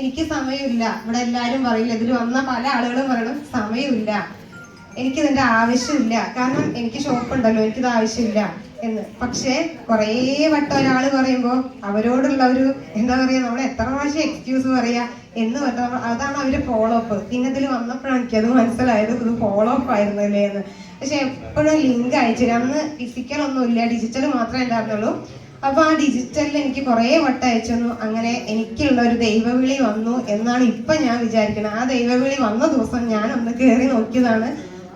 എനിക്ക് സമയമില്ല. ഇവിടെ എല്ലാവരും പറയില്ല ഇതിൽ വന്ന പല ആളുകളും പറയണം സമയമില്ല. എനിക്ക് ഇതിന്റെ ആവശ്യമില്ല. കാരണം എനിക്ക് ഷോപ്പ് ഉണ്ടല്ലോ എനിക്കിത് ആവശ്യമില്ല എന്ന്. പക്ഷേ കുറേ വട്ടം ഒരാൾ പറയുമ്പോൾ അവരോടുള്ള ഒരു എന്താ പറയാ നമ്മൾ എത്ര പ്രാവശ്യം എക്സ്ക്യൂസ് പറയാ എന്ന് പറഞ്ഞാൽ അതാണ് അവർ ഫോളോ അപ്പ് പിന്നെ ഇതിൽ വന്നപ്പോഴാണ് എനിക്കത് മനസ്സിലായത് ഇത് ഫോളോ അപ്പ് ആയിരുന്നല്ലേ എന്ന്. പക്ഷെ എപ്പോഴും ലിങ്ക് അയച്ചു അന്ന് ഫിസിക്കൽ ഒന്നുമില്ല ഡിജിറ്റൽ മാത്രമേ ഉണ്ടായിരുന്നുള്ളൂ. അപ്പൊ ആ ഡിജിറ്റലിൽ എനിക്ക് കുറേ വട്ടം അയച്ചു തന്നു. അങ്ങനെ എനിക്കുള്ള ഒരു ദൈവവിളി വന്നു എന്നാണ് ഇപ്പൊ ഞാൻ വിചാരിക്കുന്നത് ആ ദൈവവിളി വന്ന ദിവസം ഞാൻ ഒന്ന് കയറി നോക്കിയതാണ്.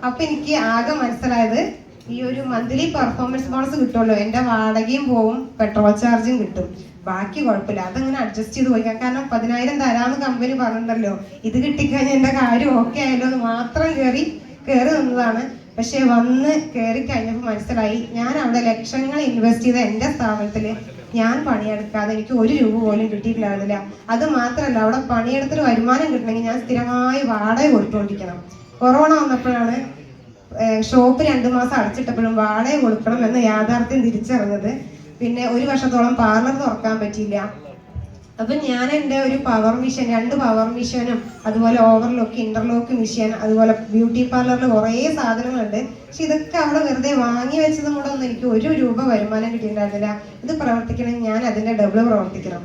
അപ്പൊ എനിക്ക് ആകെ മനസ്സിലായത് ഈ ഒരു മന്ത്ലി പെർഫോമൻസ് ബോണസ് കിട്ടുമല്ലോ. എന്റെ വാടകയും പോവും പെട്രോൾ ചാർജും കിട്ടും. ബാക്കി കുഴപ്പമില്ല. അതങ്ങനെ അഡ്ജസ്റ്റ് ചെയ്ത് പോയി. കാരണം പതിനായിരം തരാന്ന് കമ്പനി പറഞ്ഞിട്ടുണ്ടല്ലോ. ഇത് കിട്ടിക്കഴിഞ്ഞാൽ എന്റെ കാര്യം ഓക്കെ ആയല്ലോ എന്ന് മാത്രം കയറി കയറി നിന്നതാണ്. പക്ഷെ വന്ന് കയറി കഴിഞ്ഞപ്പോൾ മനസ്സിലായി ഞാൻ അവിടെ ലക്ഷങ്ങൾ ഇൻവെസ്റ്റ് ചെയ്ത എന്റെ സ്ഥാപനത്തിൽ ഞാൻ പണിയെടുക്കാതെ എനിക്ക് ഒരു രൂപ പോലും കിട്ടിയിട്ടുണ്ടായിരുന്നില്ല. അത് മാത്രമല്ല അവിടെ പണിയെടുത്തൊരു വരുമാനം കിട്ടണമെങ്കിൽ ഞാൻ സ്ഥിരമായി വാടക കൊടുത്തുകൊണ്ടിരിക്കണം. കൊറോണ വന്നപ്പോഴാണ് ഷോപ്പ് രണ്ടു മാസം അടച്ചിട്ടപ്പോഴും വാടക കൊടുക്കണം എന്ന യാഥാർത്ഥ്യം തിരിച്ചറിഞ്ഞത്. പിന്നെ ഒരു വർഷത്തോളം പാർലർ തുറക്കാൻ പറ്റിയില്ല. അപ്പൊ ഞാൻ എന്റെ ഒരു പവർ മിഷൻ രണ്ട് പവർ മിഷനും അതുപോലെ ഓവർലോക്ക് ഇന്റർലോക്ക് മിഷൻ അതുപോലെ ബ്യൂട്ടി പാർലറിൽ കുറേ സാധനങ്ങളുണ്ട്. പക്ഷെ ഇതൊക്കെ അവിടെ വെറുതെ വാങ്ങി വെച്ചതും കൂടെ ഒന്നും എനിക്ക് ഒരു രൂപ വരുമാനം കിട്ടിയിട്ടുണ്ടായിരുന്നില്ല. ഇത് പ്രവർത്തിക്കണമെങ്കിൽ ഞാൻ അതിന്റെ ഡബിൾ പ്രവർത്തിക്കണം.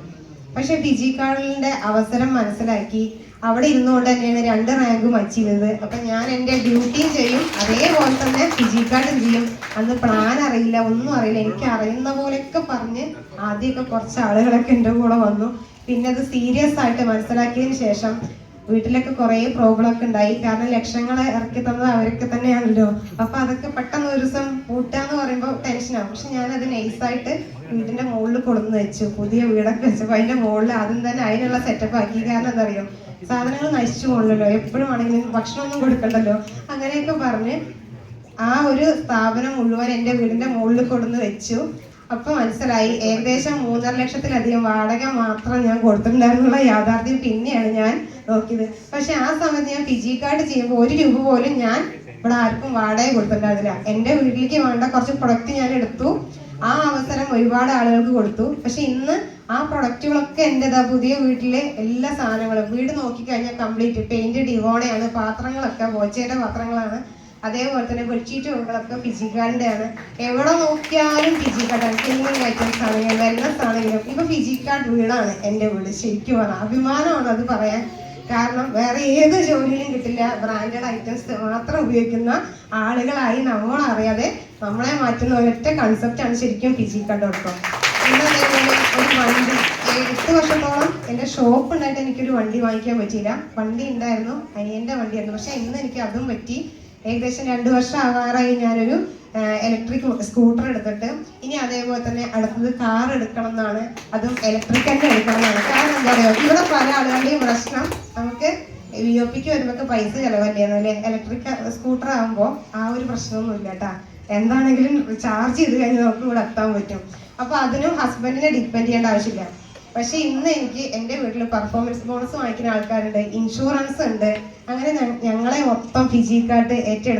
പക്ഷെ ഡിജി കാർഡിന്റെ അവസരം മനസ്സിലാക്കി അവിടെ ഇരുന്നുകൊണ്ട് തന്നെയാണ് രണ്ട് റാങ്കും ചെയ്തത് അപ്പൊ ഞാൻ എന്റെ ഡ്യൂട്ടിയും ചെയ്യും. അതേപോലെ തന്നെ ഫിജി കാർഡും ചെയ്യും. അന്ന് പ്ലാൻ അറിയില്ല ഒന്നും അറിയില്ല. എനിക്ക് അറിയുന്ന പോലെയൊക്കെ പറഞ്ഞ് ആദ്യമൊക്കെ കുറച്ച് ആളുകളൊക്കെ എന്റെ കൂടെ വന്നു. പിന്നെ അത് സീരിയസ് ആയിട്ട് മനസ്സിലാക്കിയതിന് ശേഷം വീട്ടിലൊക്കെ കുറേ പ്രോബ്ലം ഒക്കെ ഉണ്ടായി. കാരണം ലക്ഷങ്ങൾ ഇറക്കി തന്നത് അവരൊക്കെ തന്നെയാണല്ലോ. അപ്പൊ അതൊക്കെ പെട്ടെന്ന് ഒരു ദിവസം കൂട്ടാന്ന് പറയുമ്പോൾ ടെൻഷനാവും പക്ഷെ ഞാൻ അത് നൈസായിട്ട് വീടിന്റെ മുകളിൽ കൊടുന്ന് വെച്ചു. പുതിയ വീടൊക്കെ വെച്ചപ്പോൾ അതിന്റെ മുകളിൽ ആദ്യം തന്നെ അതിനുള്ള സെറ്റപ്പ് ആക്കി. കാരണം എന്താ സാധനങ്ങൾ നശിച്ചു പോകണല്ലോ എപ്പോഴും ആണെങ്കിലും ഭക്ഷണമൊന്നും കൊടുക്കണ്ടല്ലോ. അങ്ങനെയൊക്കെ പറഞ്ഞ് ആ ഒരു സ്ഥാപനം മുഴുവൻ എന്റെ വീടിന്റെ മുകളിൽ കൊടുന്ന് വെച്ചു. അപ്പൊ മനസ്സിലായി ഏകദേശം മൂന്നര ലക്ഷത്തിലധികം വാടക മാത്രം ഞാൻ കൊടുത്തിട്ടുണ്ടായിരുന്നുള്ള യാഥാർത്ഥ്യം പിന്നെയാണ് ഞാൻ നോക്കിയത്. പക്ഷെ ആ സമയത്ത് ഞാൻ പിജി കാർഡ് ചെയ്യുമ്പോൾ ഒരു രൂപ പോലും ഞാൻ ഇവിടെ ആർക്കും വാടക കൊടുത്തിട്ടുണ്ടായിരുന്നില്ല. എന്റെ വീട്ടിലേക്ക് വേണ്ട കുറച്ച് പ്രൊഡക്റ്റ് ഞാൻ എടുത്തു. ആ അവസരം ഒരുപാട് ആളുകൾക്ക് കൊടുത്തു. പക്ഷെ ഇന്ന് ആ പ്രൊഡക്റ്റുകളൊക്കെ എന്റെതാ പുതിയ വീട്ടിലെ എല്ലാ സാധനങ്ങളും. വീട് നോക്കിക്കഴിഞ്ഞാൽ കംപ്ലീറ്റ് പെയിന്റ് ഡിവോണയാണ് പാത്രങ്ങളൊക്കെ ബോച്ചയുടെ പാത്രങ്ങളാണ്. അതേപോലെ തന്നെ ബെഡ്ഷീറ്റുകളൊക്കെ ഫിജിക്കാടിന്റെ ആണ് എവിടെ നോക്കിയാലും ഫിജിക്കാർഡാണ് ക്ലീനിങ് ഐറ്റംസ് ആണെങ്കിലും വെല്ലസ് ആണെങ്കിലും ഇപ്പൊ ഫിജിക്കാർഡ് വീടാണ് എന്റെ വീട്. ശരിക്കും പറഞ്ഞാൽ അഭിമാനമാണ് അത് പറയാൻ. കാരണം വേറെ ഏത് ജോലിയിലും കിട്ടില്ല. ബ്രാൻഡഡ് ഐറ്റംസ് മാത്രം ഉപയോഗിക്കുന്ന ആളുകളായി നമ്മൾ അറിയാതെ നമ്മളെ മാറ്റുന്ന ഒരൊറ്റ കൺസെപ്റ്റാണ് ശരിക്കും ഫിജിക്കാർഡ് ഡോട്ട് കോം ഇന്ന് ഒരു വണ്ടി വർഷത്തോളം ഷോപ്പ് ഉണ്ടായിട്ട് എനിക്കൊരു വണ്ടി വാങ്ങിക്കാൻ പറ്റിയില്ല. വണ്ടി ഉണ്ടായിരുന്നു അനിയന്റെ വണ്ടിയായിരുന്നു. പക്ഷെ ഇന്ന് എനിക്ക് അതും പറ്റി. ഏകദേശം രണ്ട് വർഷം ആവാറായി ഞാനൊരു ഇലക്ട്രിക് സ്കൂട്ടർ എടുത്തിട്ട്. ഇനി അതേപോലെ തന്നെ അടുത്തത് കാർ എടുക്കണം എന്നാണ്. അതും ഇലക്ട്രിക് തന്നെ എടുക്കണം എന്നാണ്. കാരണം എന്താ പറയുക ഇവിടെ പല ആളുകളുടെയും പ്രശ്നം. നമുക്ക് വി ഒ പിക്ക് വരുമ്പോൾ പൈസ ചിലവല്ലേന്ന് അല്ലേ? ഇലക്ട്രിക് സ്കൂട്ടർ ആകുമ്പോൾ ആ ഒരു പ്രശ്നമൊന്നും ഇല്ല കേട്ടാ. എന്താണെങ്കിലും ചാർജ് ചെയ്ത് കഴിഞ്ഞാൽ നമുക്ക് ഇവിടെ എത്താൻ പറ്റും. അപ്പൊ അതിനും ഹസ്ബൻഡിനെ ഡിപ്പെൻഡ് ചെയ്യേണ്ട ആവശ്യമില്ല. പക്ഷെ ഇന്ന് എനിക്ക് എന്റെ വീട്ടിൽ പെർഫോമൻസ് ബോണസ് വാങ്ങിക്കുന്ന ആൾക്കാരുണ്ട് ഇൻഷുറൻസ് ഉണ്ട്. അങ്ങനെ ഞങ്ങളെ മൊത്തം ഫിജിക്കാട്ട് ഏറ്റെടുത്ത്